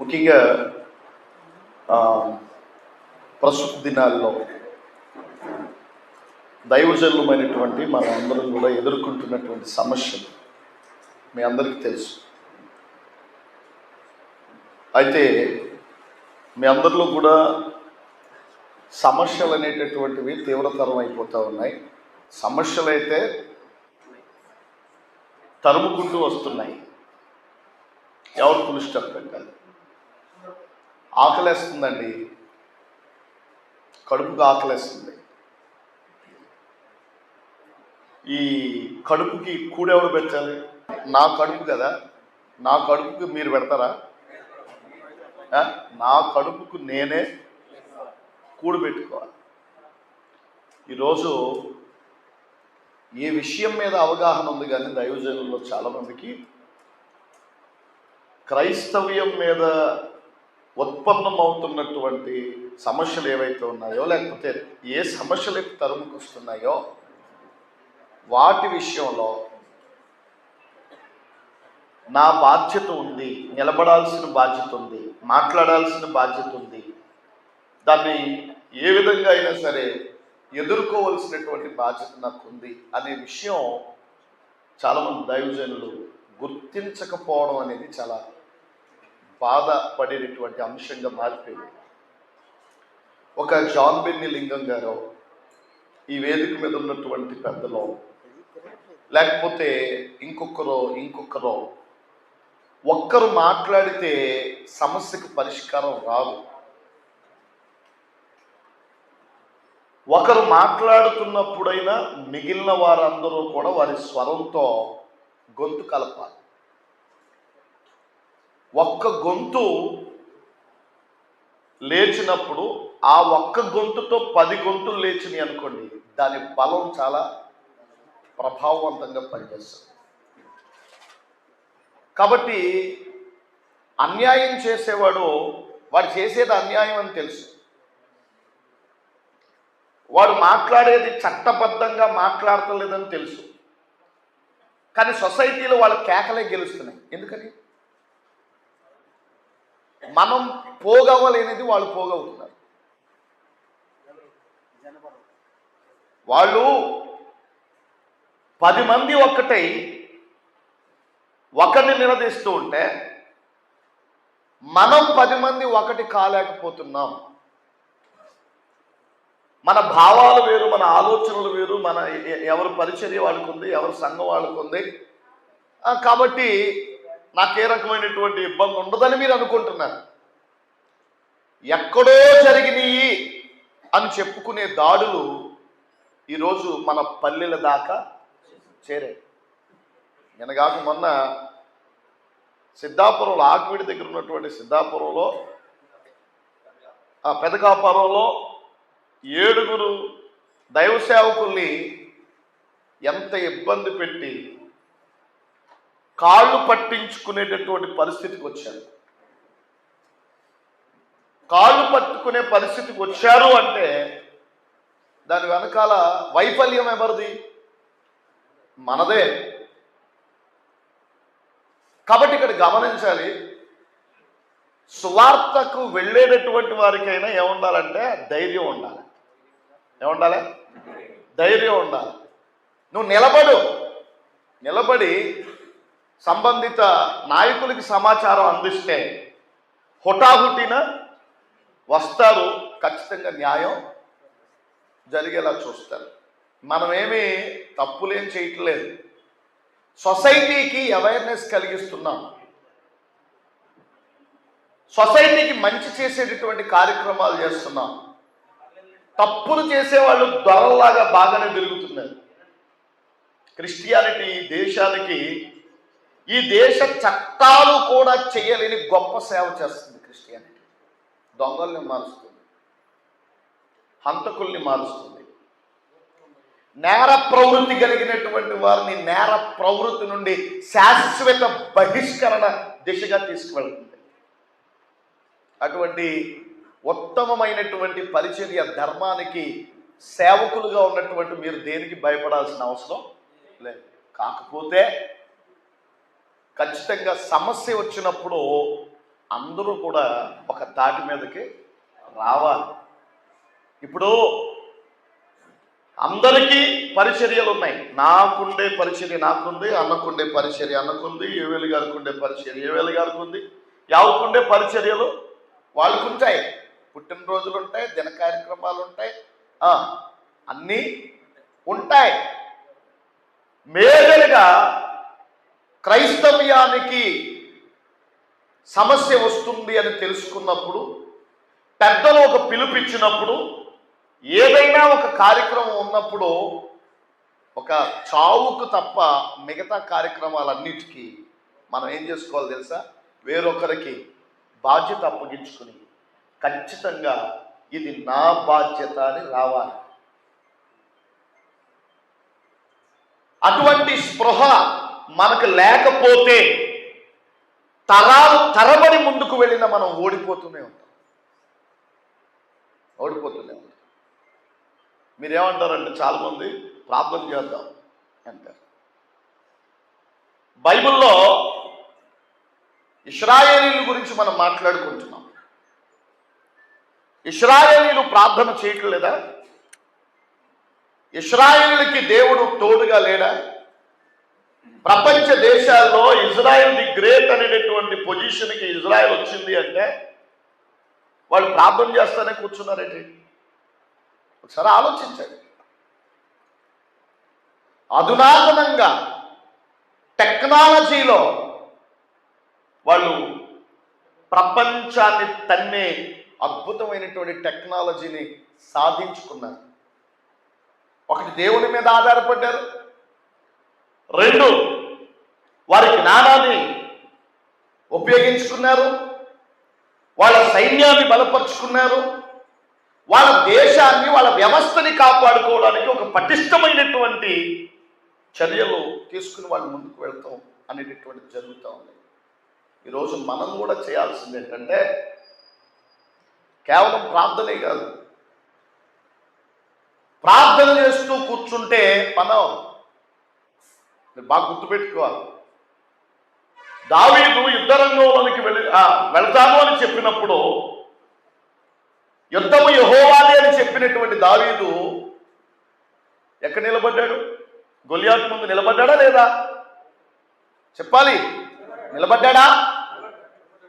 ముఖ్యంగా ప్రస్తుత దినాల్లో దైవజన్యమైనటువంటి మనం అందరం కూడా ఎదుర్కొంటున్నటువంటి సమస్యలు మీ అందరికీ తెలుసు. అయితే మీ అందరిలో కూడా సమస్యలు అనేటటువంటివి తీవ్రతరం అయిపోతూ ఉన్నాయి. సమస్యలు అయితే తరుముకుంటూ వస్తున్నాయి. ఎవరు ఫుల్ పెట్టాలి ఆకలేస్తుందండి. కడుపుకు ఆకలేస్తుంది. ఈ కడుపుకి కూడెవడు పెట్టాలి? నా కడుపు కదా. నా కడుపుకి మీరు పెడతారా? నా కడుపుకు నేనే కూడు పెట్టుకోవాలి. ఈరోజు ఏ విషయం మీద అవగాహన ఉంది కానీ దైవజనుల్లో చాలామందికి. క్రైస్తవ్యం మీద ఉత్పన్నమవుతున్నటువంటి సమస్యలు ఏవైతే ఉన్నాయో లేకపోతే ఏ సమస్యలు తరుముకు తరుముకొస్తున్నాయో వాటి విషయంలో నా బాధ్యత ఉంది నిలబడాల్సిన బాధ్యత ఉంది మాట్లాడాల్సిన బాధ్యత ఉంది. దాన్ని ఏ విధంగా అయినా సరే ఎదుర్కోవలసినటువంటి బాధ్యత నాకు ఉంది అనే విషయం చాలామంది దైవజనులు గుర్తించకపోవడం అనేది చాలా బాధపడేటటువంటి అంశంగా మారిపోయింది. ఒక జాన్ బెన్ని లింగం గారు ఈ వేదిక మీద ఉన్నటువంటి పెద్దలో లేకపోతే ఇంకొకరో ఇంకొకరో ఒక్కరు మాట్లాడితే సమస్యకు పరిష్కారం రాదు. ఒకరు మాట్లాడుతున్నప్పుడైనా మిగిలిన వారందరూ కూడా వారి స్వరంతో గొంతు కలపాలి. ఒక్క గొంతు లేచినప్పుడు ఆ ఒక్క గొంతుతో పది గొంతులు లేచినాయి అనుకోండి దాని బలం చాలా ప్రభావవంతంగా పనిచేస్తుంది. కాబట్టి అన్యాయం చేసేవాడు వాడు చేసేది అన్యాయం అని తెలుసు. వాడు మాట్లాడేది చట్టబద్ధంగా మాట్లాడతలేదని తెలుసు. కానీ సొసైటీలో వాళ్ళ కేకలే గెలుస్తున్నాయి. ఎందుకని? మనం పోగవ్వలేనిది వాళ్ళు పోగవుతున్నారు. వాళ్ళు పది మంది ఒక్కటై ఒకరిని నిలదీస్తూ ఉంటే మనం పది మంది ఒకటి కాలేకపోతున్నాం. మన భావాలు వేరు మన ఆలోచనలు వేరు మన ఎవరు ఎవరి పరిచర్య వాళ్ళకు ఉంది ఎవరి సంఘం వాళ్ళకు ఉంది కాబట్టి నాకు ఏ రకమైనటువంటి ఇబ్బంది ఉండదని మీరు అనుకుంటున్నారు. ఎక్కడో జరిగినాయి అని చెప్పుకునే దాడులు ఈరోజు మన పల్లెల దాకా చేరాయి. నిన్నగాక మొన్న సిద్ధాపురంలో ఆకివీడి దగ్గర ఉన్నటువంటి సిద్ధాపురంలో ఆ పెదకాపురంలో ఏడుగురు దైవ సేవకుల్ని ఎంత ఇబ్బంది పెట్టి కాళ్ళు పట్టించుకునేటటువంటి పరిస్థితికి వచ్చారు. కాళ్ళు పట్టుకునే పరిస్థితికి వచ్చారు అంటే దాని వెనకాల వైఫల్యం ఎవరిది? మనదే. కాబట్టి ఇక్కడ గమనించాలి సువార్తకు వెళ్ళేటటువంటి వారికైనా ఏముండాలంటే ధైర్యం ఉండాలి. ఏముండాలి? ధైర్యం ఉండాలి. నువ్వు నిలబడు. నిలబడి సంబంధిత నాయకులకి సమాచారం అందిస్తే హుటాహుటిన వస్తారు ఖచ్చితంగా న్యాయం జరిగేలా చూస్తారు. మనమేమి తప్పులేం చేయట్లేదు. సొసైటీకి అవేర్నెస్ కలిగిస్తున్నాం. సొసైటీకి మంచి చేసేటటువంటి కార్యక్రమాలు చేస్తున్నాం. తప్పులు చేసేవాళ్ళు దొరలాగా బాగానే తిరుగుతున్నారు. క్రిస్టియానిటీ ఈ దేశానికి ఈ దేశ చట్టాలు కూడా చేయలేని గొప్ప సేవ చేస్తుంది క్రిస్టియానిటీ. దొంగల్ని మారుస్తుంది. హంతకుల్ని మారుస్తుంది. నేర ప్రవృత్తి కలిగినటువంటి వారిని నేర ప్రవృత్తి నుండి శాశ్వత బహిష్కరణ దిశగా తీసుకువెళ్తుంది. అటువంటి ఉత్తమమైనటువంటి పరిచర్య ధర్మానికి సేవకులుగా ఉన్నటువంటి మీరు దేనికి భయపడాల్సిన అవసరం లేదు. కాకపోతే ఖచ్చితంగా సమస్య వచ్చినప్పుడు అందరూ కూడా ఒక తాటి మీదకి రావాలి. ఇప్పుడు అందరికీ పరిచర్యలు ఉన్నాయి. నాకుండే పరిచర్య నాకుంది అన్నకుండే పరిచర్య అన్నకుంది ఏవేలు గారికి ఉండే పరిచర్య ఏవేలు గారికి ఉంది ఎవరికుండే పరిచర్యలు వాళ్ళకు ఉంటాయి పుట్టినరోజులు ఉంటాయి దిన కార్యక్రమాలు ఉంటాయి అన్నీ ఉంటాయి. మేజర్గా క్రైస్తవ్యానికి సమస్య వస్తుంది అని తెలుసుకున్నప్పుడు పెద్దలు ఒక పిలుపిచ్చినప్పుడు ఏదైనా ఒక కార్యక్రమం ఉన్నప్పుడు ఒక చావుకు తప్ప మిగతా కార్యక్రమాలన్నిటికీ మనం ఏం చేసుకోవాలి తెలుసా? వేరొకరికి బాధ్యత అప్పగించుకుని ఖచ్చితంగా ఇది నా బాధ్యత అని రావాలి. అటువంటి స్పృహ మనకు లేకపోతే తరాలు తరబడి ముందుకు వెళ్ళిన మనం ఓడిపోతూనే ఉంటాం. ఓడిపోతూనే ఉంటాం. మీరేమంటారంటే చాలామంది ప్రార్థన చేద్దాం అంటారు. బైబిల్లో ఇస్రాయేలీల గురించి మనం మాట్లాడుకుంటున్నాం. ఇస్రాయేలీలు ప్రార్థన చేయట్లేదా? ఇస్రాయేలీలకి దేవుడు తోడుగా లేడా? ప్రపంచ దేశాల్లో ఇజ్రాయెల్ ది గ్రేట్ అనేటటువంటి పొజిషన్కి ఇజ్రాయెల్ వచ్చింది అంటే వాళ్ళు ప్రార్థన చేస్తానే కూర్చున్నారండి. ఒకసారి ఆలోచించండి. అధునాతనంగా టెక్నాలజీలో వాళ్ళు ప్రపంచాన్ని తన్నే అద్భుతమైనటువంటి టెక్నాలజీని సాధించుకున్నారు. ఒకటి దేవుని మీద ఆధారపడ్డారు. రెండు వారి జ్ఞానాన్ని ఉపయోగించుకున్నారు. వాళ్ళ సైన్యాన్ని బలపరుచుకున్నారు. వాళ్ళ దేశాన్ని వాళ్ళ వ్యవస్థని కాపాడుకోవడానికి ఒక పటిష్టమైనటువంటి చర్యలు తీసుకుని వాళ్ళు ముందుకు వెళ్తాం అనేటటువంటి జరుగుతూ ఉంది. ఈరోజు మనం కూడా చేయాల్సింది ఏంటంటే కేవలం ప్రార్థనే కాదు. ప్రార్థన చేస్తూ కూర్చుంటే మనం మీరు బాగా గుర్తుపెట్టుకోవాలి. దావీదు యుద్ధ రంగంలోనికి వెళ్ళి వెళతాను అని చెప్పినప్పుడు యుద్ధము యహోవాలి అని చెప్పినటువంటి దావీదు ఎక్కడ నిలబడ్డాడు? గొలియాట్ ముందు నిలబడ్డాడా లేదా? చెప్పాలి. నిలబడ్డాడా?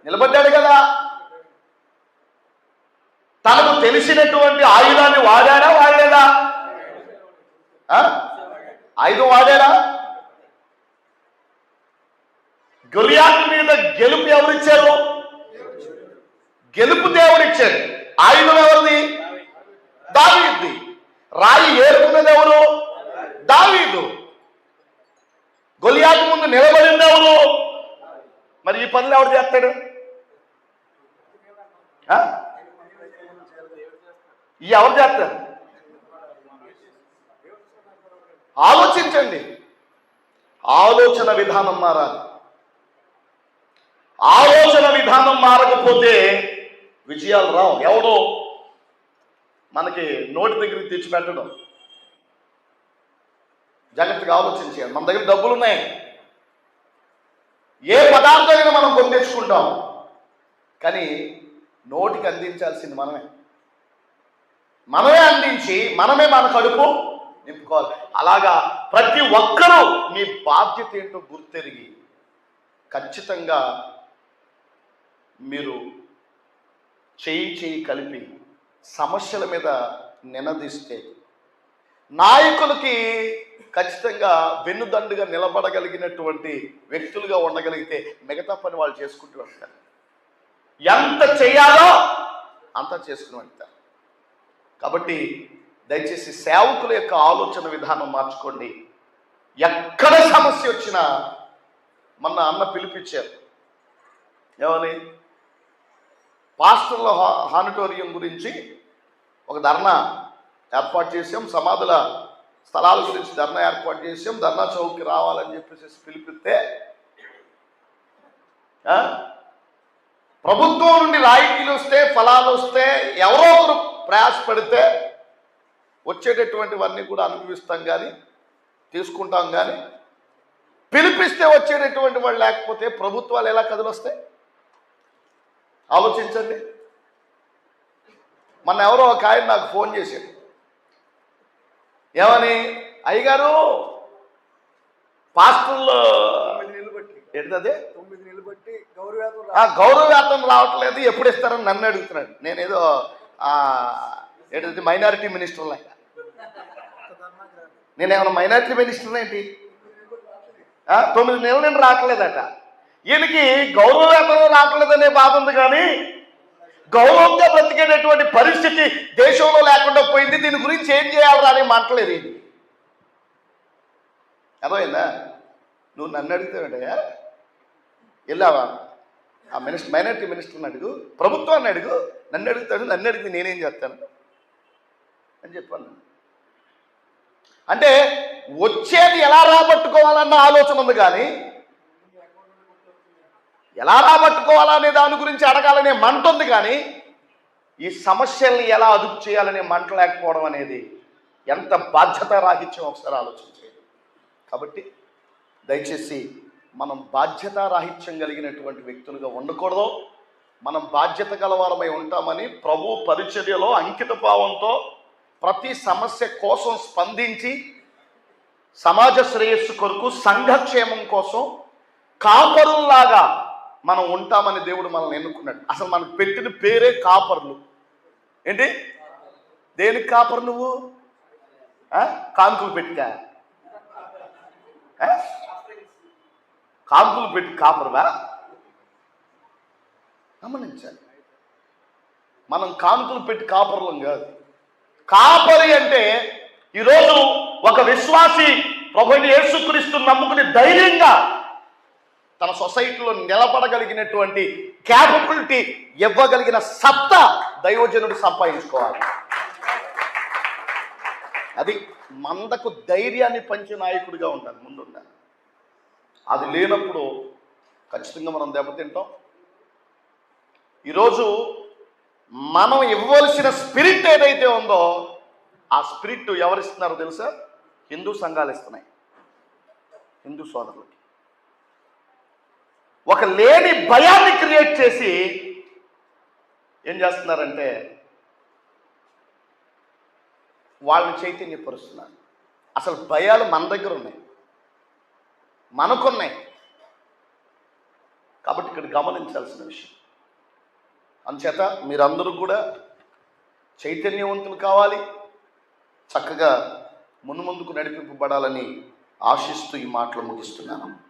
నిలబడ్డాడు కదా. తనకు తెలిసినటువంటి ఆయుధాన్ని వాడాడా వాడలేదా? ఆ? ఆయుధం వాడాడా? గొలియాకు మీద గెలుపు ఎవరిచ్చారు? గెలుపు దేవుడిచ్చారు. ఆయుధం ఎవరిది? దావీది రాయి ఏరుకున్నది ఎవరు? దావీదు. గొలియాతు ముందు నిలబడింది ఎవరు? మరి ఈ పనులు ఎవరు చేస్తాడు? ఆ? ఈ ఎవరు చేస్తారు? ఆలోచించండి. ఆలోచన విధానం మారాలి. ఆలోచన విధానం మారకపోతే విజయాలు రావు. ఎవడో మనకి నోటి దగ్గరికి తెచ్చిపెట్టడం జాగ్రత్తగా ఆలోచించాలి మన దగ్గర డబ్బులు ఉన్నాయి. ఏ పదార్థమైనా మనం కొని కానీ నోటికి అందించాల్సింది మనమే. మనమే అందించి మనమే మన కడుపు నింపుకోవాలి. అలాగా ప్రతి ఒక్కరూ మీ బాధ్యత ఏంటో గుర్తెరిగి ఖచ్చితంగా మీరు చేయి చేయి కలిపి సమస్యల మీద నినదిస్తే నాయకులకి ఖచ్చితంగా వెన్నుదండుగా నిలబడగలిగినటువంటి వ్యక్తులుగా ఉండగలిగితే మిగతా పని వాళ్ళు చేసుకుంటూ వెళ్తారు ఎంత చేయాలో అంత చేసుకుని వెళ్తారు కాబట్టి దయచేసి సేవకుల యొక్క ఆలోచన విధానం మార్చుకోండి. ఎక్కడ సమస్య వచ్చినా మొన్న అన్న పిలిపించారు. ఏమని? పాస్టర్ల హా- హానిటోరియం గురించి ఒక ధర్నా ఏర్పాటు చేసాం సమాధుల స్థలాల గురించి ధర్నా ఏర్పాటు చేసాం ధర్నా చౌక్కి రావాలని చెప్పేసి పిలిపిస్తే ప్రభుత్వం నుండి రాయితీలు వస్తే ఫలాలు వస్తే ఎవరో ఒకరు ప్రయాసపడితే వచ్చేటటువంటివన్నీ కూడా అనుభవిస్తాం కానీ తీసుకుంటాం కానీ పిలిపిస్తే వచ్చేటటువంటి వాళ్ళు లేకపోతే ప్రభుత్వాలు ఎలా కదిలొస్తాయి ఆలోచించండి. మొన్న ఎవరో ఒక ఆయన నాకు ఫోన్ చేశాడు. ఏమని? అయ్యగారు పాస్టర్లు ఏంటది? తొమ్మిది నెలలు బట్టి గౌరవేతం ఆ గౌరవవేతం రావట్లేదు ఎప్పుడు ఇస్తారని నన్ను అడుగుతున్నాడు. నేనేదో ఆ, ఏంటది మైనారిటీ మినిస్టర్ లాగా నేనేమైనా మైనారిటీ మినిస్టర్ ఏంటి? తొమ్మిది నెలలు నేను రావట్లేదట. వీళ్ళకి గౌరవ వేతనం రావట్లేదనే బాధ ఉంది కానీ గౌరవంగా బ్రతికేటటువంటి పరిస్థితి దేశంలో లేకుండా పోయింది. దీని గురించి ఏం చేయాలరా అని మాట్లాడలేదు ఇది అర్థమైందా? నువ్వు నన్ను అడుగుతావుంటయా వెళ్ళావా? ఆ మినిస్టర్ మైనారిటీ మినిస్టర్ని అడుగు ప్రభుత్వాన్ని అడుగు నన్ను అడుగుతాడు నన్ను అడిగితే నేనేం చేస్తాను? అని చెప్పాను. అంటే వచ్చేది ఎలా రాబట్టుకోవాలన్న ఆలోచన ఉంది కానీ ఎలా రాబట్టుకోవాలనే దాని గురించి అడగాలనే మంట ఉంది కానీ ఈ సమస్యల్ని ఎలా అదుపు చేయాలనే మంట లేకపోవడం అనేది ఎంత బాధ్యత రాహిత్యం ఒకసారి ఆలోచించేది కాబట్టి దయచేసి మనం బాధ్యత రాహిత్యం కలిగినటువంటి వ్యక్తులుగా ఉండకూడదు. మనం బాధ్యత గలవారమై ఉంటామని ప్రభు పరిచర్యలో అంకిత భావంతో ప్రతి సమస్య కోసం స్పందించి సమాజ శ్రేయస్సు కొరకు సంఘక్షేమం కోసం కాపరుల్లాగా మనం ఉంటామని దేవుడు మనల్ని ఎన్నుకున్నాడు. అసలు మనకు పెట్టిన పేరే కాపర్లు. ఏంటి? దేనికి కాపర్ నువ్వు? కాంకులు కానుకలు పెట్టికా. కానుకలు పెట్టి కాపరువా? గమనించాలి. మనం కానుకలు పెట్టి కాపరులం కాదు. కాపరి అంటే ఈరోజు ఒక విశ్వాసి ప్రభుని యేసుక్రీస్తు నమ్ముకుని ధైర్యంగా తన సొసైటీలో నిలబడగలిగినటువంటి క్యాపబిలిటీ ఇవ్వగలిగిన సత్తా దైవజనుడు సంపాదించుకోవాలి. అది మందకు ధైర్యాన్ని పంచే నాయకుడిగా ఉండాలి ముందుండాలి అది లేనప్పుడు ఖచ్చితంగా మనం దెబ్బతింటాం ఈరోజు మనం ఇవ్వవలసిన స్పిరిట్ ఏదైతే ఉందో ఆ స్పిరిట్ ఎవరిస్తున్నారో తెలుసా? హిందూ సంఘాలు ఇస్తున్నాయి. హిందూ సోదరులకి. ఒక లేని భయాన్ని క్రియేట్ చేసి ఏం చేస్తున్నారంటే వాళ్ళని చైతన్యపరుస్తున్నారు. అసలు భయాలు మన దగ్గర ఉన్నాయి. మనకున్నాయి. కాబట్టి ఇక్కడ గమనించాల్సిన విషయం. అందుచేత మీరందరూ కూడా చైతన్యవంతులు కావాలి. చక్కగా మున్ముందుకు నడిపింపబడాలని ఆశిస్తూ ఈ మాటలు ముగిస్తున్నాను.